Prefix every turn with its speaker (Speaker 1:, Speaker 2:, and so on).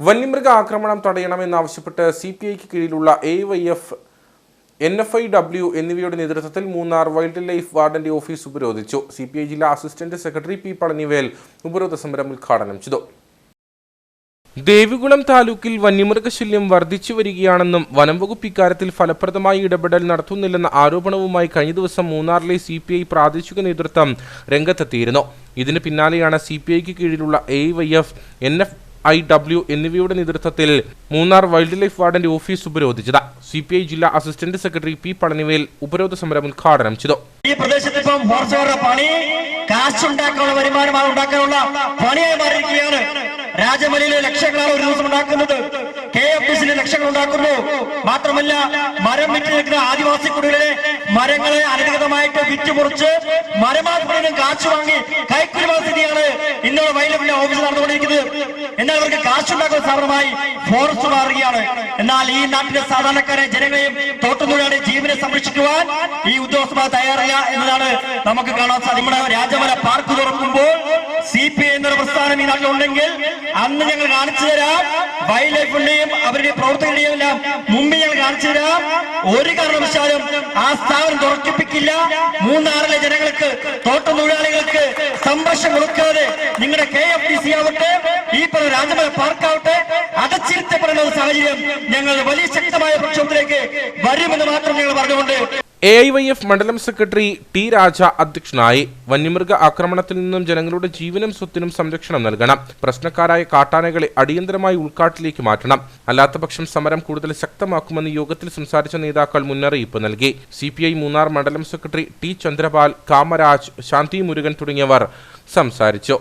Speaker 1: വന്യമൃഗ ആക്രമണം തടയണമെന്നാവശ്യപ്പെട്ട് C P ഐക്ക് കീഴിലുള്ള A Y F N F I W എന്നിവയുടെ നേതൃത്വത്തിൽ മൂന്നാർ വൈൽഡ് ലൈഫ് വാർഡന്റെ ഓഫീസ് ഉപരോധിച്ചു. സി പി ഐ ജില്ലാ അസിസ്റ്റന്റ് സെക്രട്ടറി പി പളനിവേൽ ഉപരോധ സമരം ഉദ്ഘാടനം ചെയ്തു. ദേവികുളം താലൂക്കിൽ വന്യമൃഗശല്യം വർദ്ധിച്ചു വരികയാണെന്നും വനം വകുപ്പ് ഇക്കാര്യത്തിൽ ഫലപ്രദമായി ഇടപെടൽ നടത്തുന്നില്ലെന്ന ആരോപണവുമായി കഴിഞ്ഞ ദിവസം മൂന്നാറിലെ സി പി ഐ പ്രാദേശിക നേതൃത്വം രംഗത്തെത്തിയിരുന്നു. ഇതിന് പിന്നാലെയാണ് സി പി ഐക്ക് കീഴിലുള്ള A Y F N F I W എന്നിവയുടെ നേതൃത്വത്തിൽ മൂന്നാർ വൈൽഡ് ലൈഫ് വാർഡന്റെ ഓഫീസ് ഉപരോധിച്ചത്. സി പി ഐ ജില്ലാ അസിസ്റ്റന്റ് സെക്രട്ടറി പി പളനിവേൽ ഉപരോധ സമരം ഉദ്ഘാടനം ചെയ്തു.
Speaker 2: ഈ പ്രദേശത്ത് ഇപ്പം പണി കാശുണ്ടാക്കാനുള്ള വരുമാനമാണ് ഉണ്ടാക്കാനുള്ള പണിയായി മാറിയിരിക്കുകയാണ്. രാജമലയിലെ ലക്ഷങ്ങളാണ് ഒരു ദിവസം ഉണ്ടാക്കുന്നത്. കെ എഫ് ഡി സിയിലെ ലക്ഷങ്ങൾ ഉണ്ടാക്കുന്നു. മാത്രമല്ല മരം വിറ്റ് നിൽക്കുന്ന ആദിവാസി കുടികളിലെ മരങ്ങളെ അനധികൃതമായിട്ട് വിറ്റുമുറിച്ച് മരമാത്മനും കാശ് വാങ്ങി കൈക്കുരുമാ സ്ഥിതിയാണ് ഇന്നുള്ള വൈലപ്പിന്റെ ഓഫീസ് നടന്നുകൊണ്ടിരിക്കുന്നത്. എന്നാൽ അവർക്ക് കാശുണ്ടാക്കുന്ന സ്ഥാപനമായി ഫോറസ്റ്റ് മാറുകയാണ്. എന്നാൽ ഈ നാട്ടിലെ സാധാരണക്കാരെ ജനങ്ങളെയും തോട്ടുതൊഴിലാളി ജീവനെ സംരക്ഷിക്കുവാൻ ഈ ഉദ്യോഗസ്ഥന്മാർ തയ്യാറില്ല എന്നതാണ് നമുക്ക് കാണാൻ സാധിക്കുന്നത്. നമ്മുടെ രാജമല പാർക്ക് തുറക്കുമ്പോൾ സി പി ഐ എന്നൊരു പ്രസ്ഥാനം ഈ നാട്ടിലുണ്ടെങ്കിൽ അന്ന് ഞങ്ങൾ കാണിച്ചു തരാം. വൈൽഡ് ലൈഫിന്റെയും അവരുടെ പ്രവർത്തകരുടെയും എല്ലാം മുമ്പ് ഞങ്ങൾ കാണിച്ചു തരാം. ഒരു കാരണവശാലും ആ സ്ഥാപനം തുറക്കിപ്പിക്കില്ല. മൂന്നാറിലെ ജനങ്ങൾക്ക് തോട്ടം തൊഴിലാളികൾക്ക് സംരക്ഷണം കൊടുക്കാതെ നിങ്ങളുടെ കെ എഫ് ഡി സി ആവട്ടെ രാജമല പാർക്കാവട്ടെ. അടച്ചിരുത്തപ്പെടുന്ന ഒരു സാഹചര്യം. ഞങ്ങൾ വലിയ ശക്തമായ പ്രക്ഷോഭത്തിലേക്ക് വരുമെന്ന് മാത്രം ഞങ്ങൾ പറഞ്ഞുകൊണ്ട്.
Speaker 1: എ ഐ വൈ എഫ് മണ്ഡലം സെക്രട്ടറി ടി രാജ അധ്യക്ഷനായി വന്യമൃഗ ആക്രമണത്തിൽ നിന്നും ജനങ്ങളുടെ ജീവനും സ്വത്തിനും സംരക്ഷണം നൽകണം. പ്രശ്നക്കാരായ കാട്ടാനകളെ അടിയന്തരമായി ഉൾക്കാട്ടിലേക്ക് മാറ്റണം. അല്ലാത്തപക്ഷം സമരം കൂടുതൽ ശക്തമാക്കുമെന്ന് യോഗത്തിൽ സംസാരിച്ച നേതാക്കൾ മുന്നറിയിപ്പ് നൽകി. സി മൂന്നാർ മണ്ഡലം സെക്രട്ടറി ടി ചന്ദ്രപാൽ കാമരാജ് ശാന്തി മുരുകൻ തുടങ്ങിയവർ സംസാരിച്ചു.